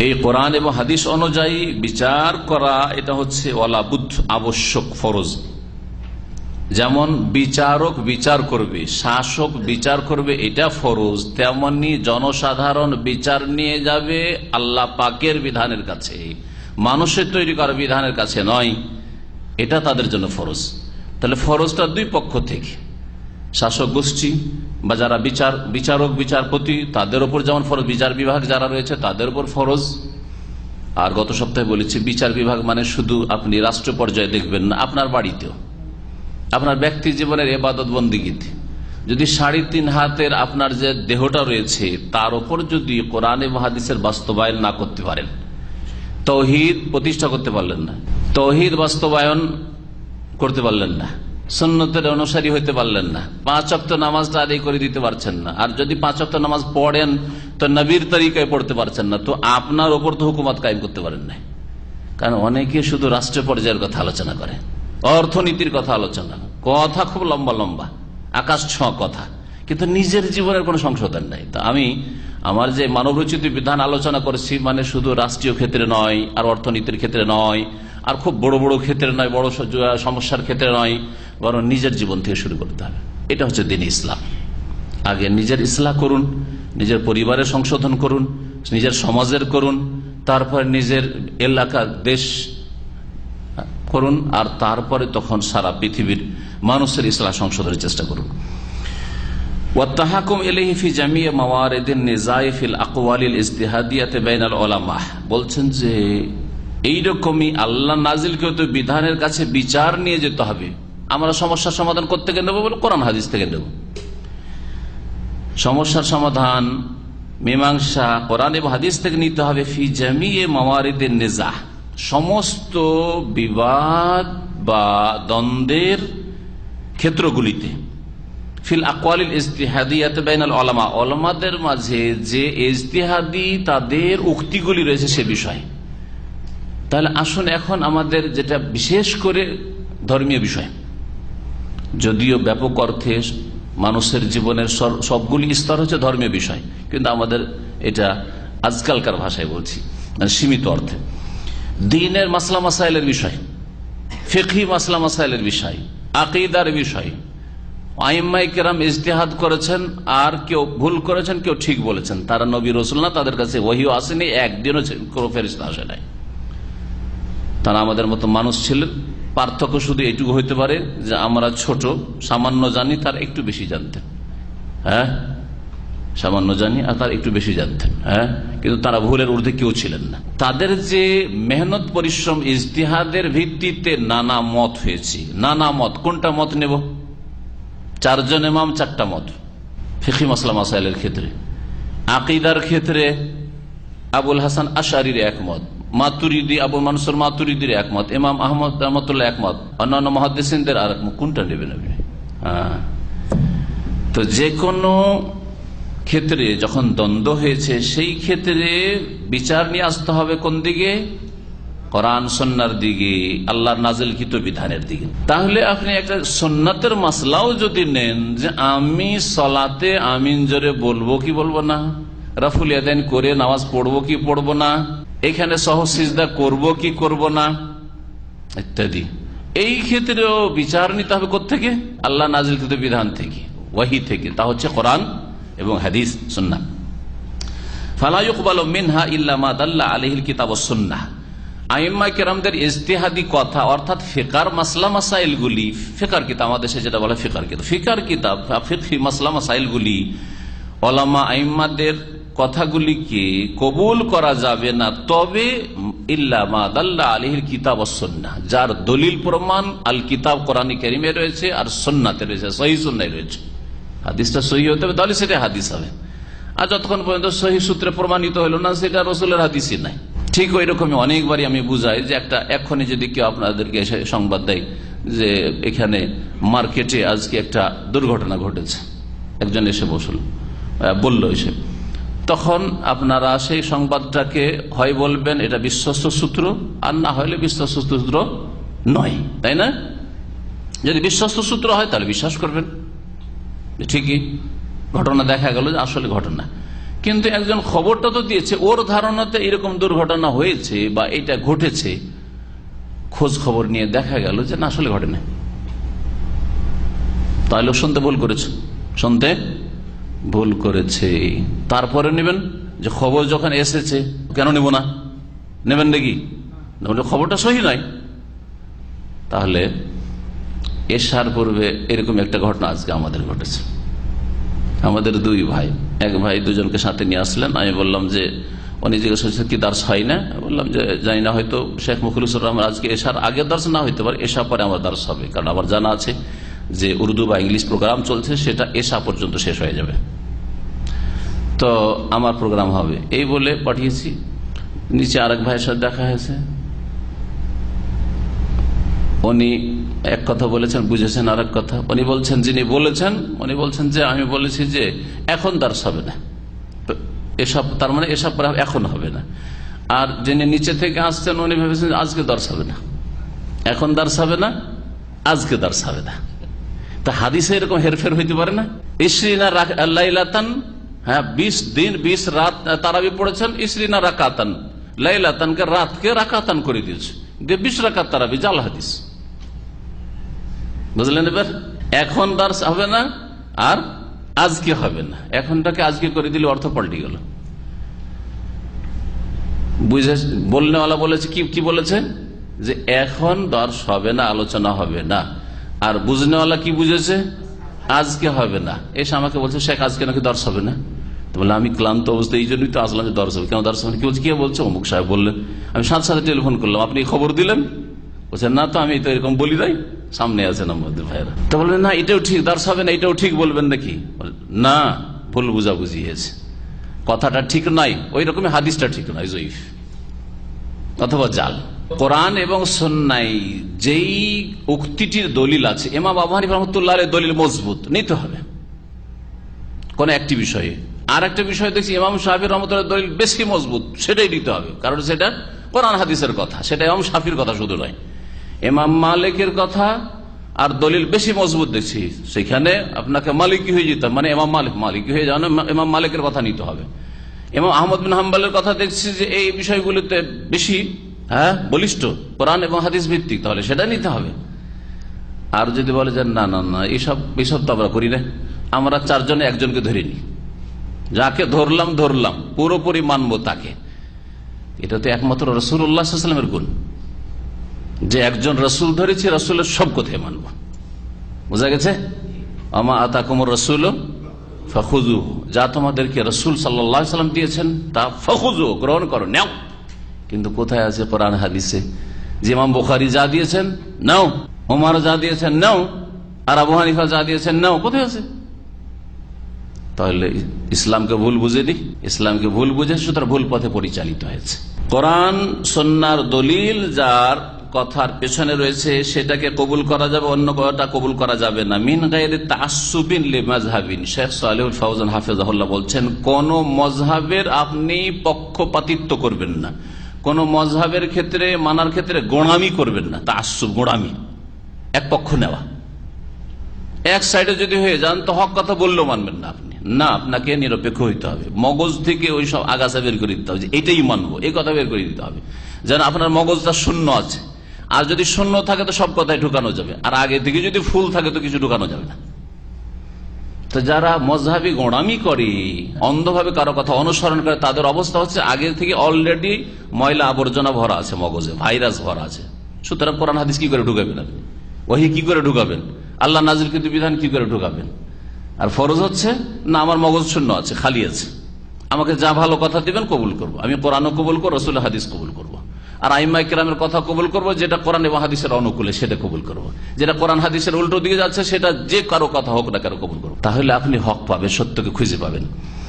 এই কোরআন এবং হাদিস অনুযায়ী বিচার করা এটা হচ্ছে ওয়ালাবুদ, আবশ্যক, ফরজ। যেমন বিচারক বিচার করবে, শাসক বিচার করবে, এটা ফরজ। তেমনি জনসাধারণ বিচার নিয়ে যাবে আল্লাহ পাকের বিধানের কাছে। মানুষের তৈরি করা বিধানের কাছে নয়। এটা তাদের জন্য ফরজ। তাহলে ফরজটা দুই পক্ষ থেকে। শাসক গোষ্ঠী বা যারা বিচার, বিচারক, বিচারপতি, তাদের উপর যেমন ফরজ, বিচার বিভাগ যারা রয়েছে, তাদের উপর ফরজ। আর গত সপ্তাহে বলেছি, বিচার বিভাগ মানে শুধু আপনি রাষ্ট্র পর্যায়ে দেখবেন না, আপনার বাড়িতেও। আপনার ব্যক্তি জীবনের এবাদত বন্দিগিতে যদি সাড়ে তিন হাতের আপনার যে দেহটা রয়েছে, তার উপর যদি কোরআনে এবং হাদিসের বাস্তবায়ন না করতে পারেন, তৌহিদ প্রতিষ্ঠা করতে পারলেন না। তৌহিদ বাস্তবায়ন করতে পারলেন না। সন্ন্যতের অনুসারী হইতে পারলেন না। পাঁচ অক্ট নামাজটা আদায় করে দিতে পারছেন না। আর যদি পাঁচ অক্ট নামাজ পড়েন, তো নবীর তরিকায় পড়তে পারছেন না। তো আপনার ওপর তো হুকুমত কায়েম করতে পারেন না কারণ অনেকে শুধু রাষ্ট্র পর্যায়ের কথা আলোচনা করে, অর্থনীতির কথা আলোচনা। কথা খুব লম্বা লম্বা, আকাশ ছ কথা। কিন্তু নিজের জীবনের কোনো সংশোধন নাই। তা আমি আমার যে মানবরচিত বিধান আলোচনা করেছি মানে শুধু রাষ্ট্রীয় ক্ষেত্রে নয়, আর অর্থনীতির ক্ষেত্রে নয়, আর খুব বড় বড় ক্ষেত্রে নয়, বড় সমস্যার ক্ষেত্রে নয় বরং নিজের জীবন থেকে শুরু করতে হবে। এটা হচ্ছে দিন ইসলাম। আগে নিজের ইসলাম করুন, নিজের পরিবারের সংশোধন করুন, নিজের সমাজের করুন, তারপর নিজের এলাকা, দেশ করুন, আর তারপরে তখন সারা পৃথিবীর মানুষের ইসলাম সংশোধনের চেষ্টা করুন। ওলামাহ বলছেন যে, এইরকমই আল্লাহ নাজিলকৃত বিধানের কাছে বিচার নিয়ে যেতে হবে। আমরা সমস্যার সমাধান করতে গিয়ে নেব বলে কোরআন হাদিস থেকে নেব। সমস্যার সমাধান মীমাংসা কোরআন এবং হাদিস থেকে নিতে হবে ফি জামিয়ে মামারিদের নেজা সমস্ত বিবাদ বা দ্বন্দ্বের ক্ষেত্রগুলিতে। ফিল আকওয়ালিল ইজতিহাদিয়াত বাইনাল ওলামা ওলামাদের মাঝে যে ইজতিহাদি তাদের উক্তিগুলি রয়েছে সে বিষয়। তাহলে আসুন এখন আমাদের যেটা বিশেষ করে ধর্মীয় বিষয়। যদিও ব্যাপক অর্থে মানুষের জীবনের সবগুলি স্তর হচ্ছে ধর্মীয় বিষয়, কিন্তু আমাদের এটা আজকালকার ভাষায় বলছি মানে সীমিত অর্থে। দিনের মাসলা মাসাইলের বিষয় ফেকি মাসলা মাসাইলের বিষয়, আকিদার বিষয়। আইম্মাই কেরাম ইজতেহাদ করেছেন, আর কেউ ভুল করেছেন, কেউ ঠিক বলেছেন। তারা নবী রসুল না, তাদের কাছে ওহিও আসেনি, একদিনও কোনো ফেরিস্তা আসে নাই। তারা আমাদের মতো মানুষ ছিলেন পার্থক্য শুধু এইটুকু হইতে পারে যে আমরা ছোট, সামান্য জানি তার একটু বেশি জানতেন। হ্যাঁ? সামান্য জানি আর তার একটু বেশি জানতেন। হ্যাঁ? কিন্তু তারা ভুলের ঊর্ধ্বে কেউ ছিলেন না। তাদের যে মেহনত, পরিশ্রম, ইজতিহাদের ভিত্তিতে নানা মত হয়েছে। নানা মত। কোনটা মত নেব? চারজন এমাম চারটা মত। ফিকি মাসলা মাসাইলের ক্ষেত্রে। আকিদার ক্ষেত্রে আবুল হাসান আশারির একমত মাতুরিদি, আবু মানসুর মাতুরিদির একমত, ইমাম আহমদ রহমতুল্লাহ একমত, অন্যান্য মহাদিসদের আর কোনটা নেবেন আপনি হ্যাঁ। তো যে কোনো ক্ষেত্রে যখন দ্বন্দ্ব হয়েছে, সেই ক্ষেত্রে বিচার নিয়ে আসতে হবে কোন দিকে? কোরআন সন্ন্যার দিকে, আল্লাহর নাজেলকৃত বিধানের দিকে। তাহলে আপনি একটা সন্ন্যাতের মাসলাও যদি নেন যে আমি সলাতে আমিন জোরে বলব কি বলব না? রাফুল ইয়াদাইন করে নামাজ পড়ব কি পড়ব না? এখানে সহ সিজদা করব কি করব না, ইত্যাদি। এই ক্ষেত্রেও বিচার নিতে হবে থেকে আল্লাহ নাজিলকৃত বিধান থেকে, ওয়াহি থেকে। তা হচ্ছে কোরআন এবং হাদিস, সুন্না। ফালাইকবাল মিনহা কিতাব ইজতেহাদি কথা, অর্থাৎ ফেকার ফেকার কিতাব, আমাদের যেটা বলে ফেকার কিতাব। ফিকার কিতাব মাসলা মাসাইলগুলি, ওলামা আইম্মাদের কথাগুলিকে কবুল করা যাবে না, তবে কিতাব যার দলিল প্রমাণ আল কিতাব কোরআন করিমে রয়েছে আর সন্নাতে রয়েছে সহি সন্ন্যায় রয়েছে। হাদিসটা সহি হতে হবে, তাহলে সেটা হাদিস হবে। আর যতক্ষণ পর্যন্ত সহি সূত্রে প্রমাণিত হলো না সেটা রসুলের হাদিসই নাই। ঠিক ওই রকমই অনেকবারই আমি বুঝাই যে একটা এক্ষণে যদি কেউ আপনাদেরকে সংবাদ দেয় যে এখানে মার্কেটে আজকে একটা দুর্ঘটনা ঘটেছে। একজন এসে বসল বলল এসে তখন আপনারা সেই সংবাদটাকে হয় বলবেন, এটা বিশ্বস্ত সূত্র, আর না হলে বিশ্বস্ত সূত্র নয়, তাই না? যদি বিশ্বস্ত সূত্র হয়, তাহলে বিশ্বাস করবেন। ঠিকই, ঘটনা দেখা গেল যে আসলে ঘটনা। কিন্তু একজন খবরটা তো দিয়েছে, ওর ধারণাতে এরকম দুর্ঘটনা হয়েছে বা এটা ঘটেছে, খোঁজ খবর নিয়ে দেখা গেল যে না, আসলে ঘটে না তাহলে শুনতে ভুল করেছে। শুনতে ভুল করেছে। তারপরে নেবেন যে খবর যখন এসেছে, কেন নেব না? নেবেন নাকি? খবরটা সহি নয়। তাহলে এসার পূর্বে এরকম একটা ঘটনা আজকে আমাদের ঘটেছে। আমাদের দুই ভাই, এক ভাই দুজনকে সাথে নিয়ে আসলেন। আমি বললাম যে উনি জিজ্ঞেস কি দার্স হয় না? বললাম যে, জানি না, হয়তো শেখ মুখলিসুর রহমান আজকে এসার আগে দার্স না হইতে পারে এসা পরে আমার দার্স হবে। কারণ আমার জানা আছে যে উর্দু বা ইংলিশ প্রোগ্রাম চলছে, সেটা এসা পর্যন্ত শেষ হয়ে যাবে। তো আমার প্রোগ্রাম হবে। এই বলে পাঠিয়েছি। নিচে আরেক ভাইয়ের সাথে দেখা হয়েছে। উনি এক কথা বলেছেন, বুঝেছেন আর কথা। উনি বলছেন, যিনি বলেছেন, উনি বলছেন যে, আমি বলেছি যে, এখন দার্স হবে না। এসব, তার মানে এসব এখন হবে না। আর যিনি নিচে থেকে আসছেন, উনি ভেবেছেন আজকে দর্শ হবে না। এখন দার্স হবে না, আজকে দার্স হবে না। তা হাদিসে এরকম হেরফের হইতে পারে না? ইসরিনা লাইলাতান হ্যাঁ বিশ দিন, বিশ রাত তারাবি পড়েছেন, ইসরিনা রাকাতান। লাইলাতানকে রাতকে রাকাতান করে দিয়েছে। দিয়ে বিশ রাকাত তারাবি, জাল হাদিস। বুঝলেন এবার? এখন দার্স হবে না, আর আজকে হবে না। এখনটাকে আজকে করে দিলে অর্থ পাল্টে গেল। বুঝে বলনেওয়ালা বলেছে, কি কি বলেছে? যে এখন দর্শ হবে না, আলোচনা হবে না। আর বুঝনেওয়ালা কি বুঝেছে? আজকে হবে না। এসে আমাকে বলছে, শেখ, আজকে নাকি দর্শ হবে না? বলে আমি ক্লান্ত অবস্থা এই জন্যই তো আসলাম দর্শ হবে। কেন, দর্শ হবে কি বলছে? কে বলছে? অমুক সাহেব বললেন, আমি সাথে সাথে টেলিফোন করলাম, আপনি খবর দিলেন? বলছেন না তো, আমি তো এরকম বলি নাই। সামনে আছেন আমাদের ভাইরা তো বলবেন না, এটাও ঠিক, দর্শ হবে না, এটাও ঠিক বলবেন নাকি? না, ভুল বুঝা বুঝিয়েছে কথাটা ঠিক নাই, ওই রকমই হাদিসটা ঠিক নয়, জয়ীফ। অথবা জাল। কোরআন এবং সন্ন্যাই যেই উক্তিটির দলিল আছে এমা বাবানি রহমতুল্লাহ দলিল মজবুত, নিতে হবে। কোন একটি বিষয়ে। আর একটা বিষয় দেখছি, ইমাম সাহাবির রহমতুল্লাহ দলিল বেশি মজবুত, সেটাই নিতে হবে। কারণ সেটা কোরআন হাদিসের কথা, সেটা ইমাম সাফির কথা শুধু নয়। এমাম মালিকের কথা আর দলিল বেশি মজবুত দেখছি, সেখানে আপনাকে মালিকি হয়ে যেতে মানে এমাম মালিক মালিকি হয়ে যাওয়া এমাম মালিকের কথা নিতে হবে। এবং আহমদ বিন হাম্বালের কথা দেখছি যে এই বিষয়গুলিতে বেশি হ্যাঁ বলিষ্ঠ কোরআন এবং হাদিস ভিত্তিক, তাহলে সেটা নিতে হবে। আর যদি বলে যে, না না না এইসব এইসব তো আমরা করি না। আমরা চারজনে একজনকে ধরে নিই। যাকে ধরলাম ধরলাম, পুরোপুরি মানবো তাকে। এটা তো একমাত্র রসুল উল্লাহামের গুণ। যে একজন রসুল ধরেছি, রসুলের সব কথাই মানব। বোঝা গেছে? আমা আতা কুমর রসুল ফখুজু যা তোমাদেরকে রসুল সাল্লাম দিয়েছেন, তা ফখুজু গ্রহণ করো, নেও। কিন্তু কোথায় আছে কোরআন হাদিসে? যে ইমাম বুখারি যা দিয়েছেন, নাও। ওমার যা দিয়েছেন, নাও। আর আবু হানিফা যা দিয়েছেন, নাও। কোথায় আছে? তাহলে ইসলামকে ভুল বুঝেনি ইসলামকে ভুল বুঝে, সুতরাং ভুল পথে পরিচালিত হয়েছে। কোরআন সন্ন্যার দলিল যার কথার পেছনে রয়েছে, সেটাকে কবুল করা যাবে, অন্য কথা কবুল করা যাবে না। মিন গাইরে তাসুবিন লেমাজহাবিন শেখ সালেহুল ফাউজান হাফেজাহুল্লাহ বলছেন, কোন মজহাবের আপনি পক্ষপাতিত্ব করবেন না। কোন মজহাবের ক্ষেত্রে, মানার ক্ষেত্রে গোড়ামি করবেন না তা তাসুব গোড়ামি। এক পক্ষ নেওয়া। এক সাইডে যদি হয়ে যান, তো হক কথা বললেও মানবেন না আপনি। না, আপনাকে নিরপেক্ষ হইতে হবে। মগজ থেকে ওই সব আগাছা বের করে দিতে হবে এটাই মানবো, এই কথা বের করে দিতে হবে। যেন আপনার মগজটা শূন্য আছে। আর যদি শূন্য থাকে, তো সব কথাই ঢুকানো যাবে। আর আগে থেকে যদি ফুল থাকে, তো কিছু ঢুকানো যাবে না। তো যারা মজহাবি গোড়ামি করে, অন্ধভাবে কারও কথা অনুসরণ করে, তাদের অবস্থা হচ্ছে আগে থেকে অলরেডি ময়লা আবর্জনা ভরা আছে, মগজে ভাইরাস ভরা আছে। সুতরাং কোরআন হাদিস কি করে ঢুকাবেন আপনি? ওহি কি করে ঢুকাবেন? আল্লাহ নাজির কিন্তু বিধান কি করে ঢুকাবেন? আর ফরজ হচ্ছে, না, আমার মগজ শূন্য আছে, খালি আছে। আমাকে যা ভালো কথা দিবেন কবুল করব। আমি কোরআনও কবুল করব রসুল হাদিস কবুল করব। আর আইমাই কেরামের কথা কবুল করব, যেটা কোরআন এবং হাদিসের অনুকূলে সেটা কবুল করব। যেটা কোরআন হাদিসের উল্টো দিকে যাচ্ছে, সেটা যে কারও কথা হোক না কারও কবুল করব। তাহলে আপনি হক পাবেন, সত্যকে খুঁজে পাবেন।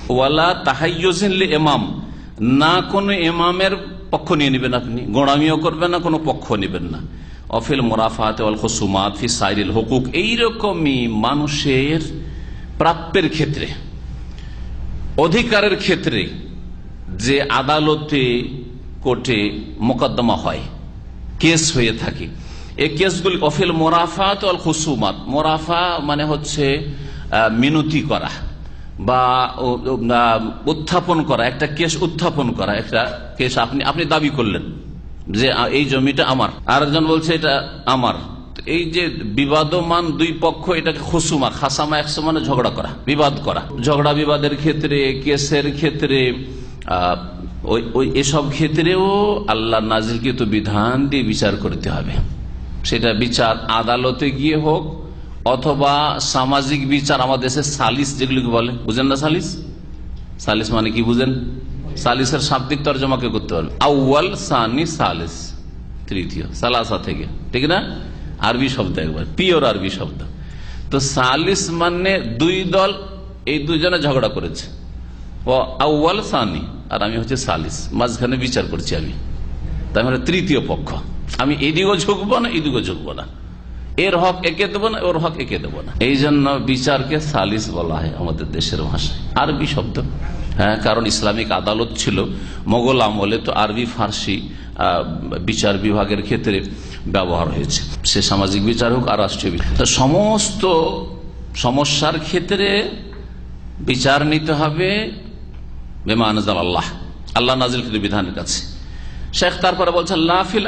ওয়ালা তাহাইয়িনলে এমাম না কোনো এমামের পক্ষ নিয়ে নেবেন আপনি। গোড়ামিও করবেন না, কোনো পক্ষ নেবেন না। অফিল মোরাফাত খুসুমাত ফি সাইরিল হকুক, এইরকমই মানুষের প্রাপ্যের ক্ষেত্রে, অধিকারের ক্ষেত্রে যে আদালতে কোর্টে মোকদ্দমা হয়। কেস হয়ে থাকে। এই কেসগুলি অফিল মোরাফাত অল খুসুমাত। মোরাফা মানে হচ্ছে মিনতি করা বা উত্থাপন করা। একটা কেস উত্থাপন করা, একটা কেস আপনি আপনি দাবি করলেন যে এই জমিটা আমার। আর একজন বলছে, এটা আমার। এই যে বিবাদমান দুই পক্ষ, এটাকে খুসুমা, খাসামা একশো মানে ঝগড়া করা, বিবাদ করা। ঝগড়া বিবাদের ক্ষেত্রে, কেসের ক্ষেত্রে ওই এসব ক্ষেত্রেও আল্লাহ নাজিলকৃত বিধান দিয়ে বিচার করতে হবে। সেটা বিচার আদালতে গিয়ে হোক, অথবা সামাজিক বিচার আমাদের দেশে সালিস যেগুলোকে বলে। বুঝেন না সালিস? সালিস মানে কি বুঝেন? সালিসের শাব্দিক তর্জমাকে করতে পারবে আউ্য়াল, সানি, সালিস। তৃতীয়, সালাসা থেকে। ঠিক না? আরবি শব্দ একবার। পিওর আরবি শব্দ। তো সালিস মানে দুই দল এই দুজনে ঝগড়া করেছে। ও আউ্য়াল, সানি। আর আমি হচ্ছে সালিস। মাঝখানে বিচার করছি আমি। তার মানে তৃতীয় পক্ষ। আমি এদিকেও ঝুঁকবো না, এদিকেও ঝুঁকবো না। এর হক একে দেবো না, ওর হক একে দেবো না। এই জন্য বিচারকে সালিস বলা হয় আমাদের দেশের ভাষায়। আরবি শব্দ। হ্যাঁ কারণ ইসলামিক আদালত ছিল। মোগল আমলে তো আরবি, ফার্সি বিচার বিভাগের ক্ষেত্রে ব্যবহার হয়েছে। সে সামাজিক বিচার হোক আর রাষ্ট্রীয় বিচার। সমস্ত সমস্যার ক্ষেত্রে বিচার নিতে হবে। বেমান আল্লাহ আল্লাহ নাজিল বিধানের কাছে। শেখ তারপরে বলছেন লাফিল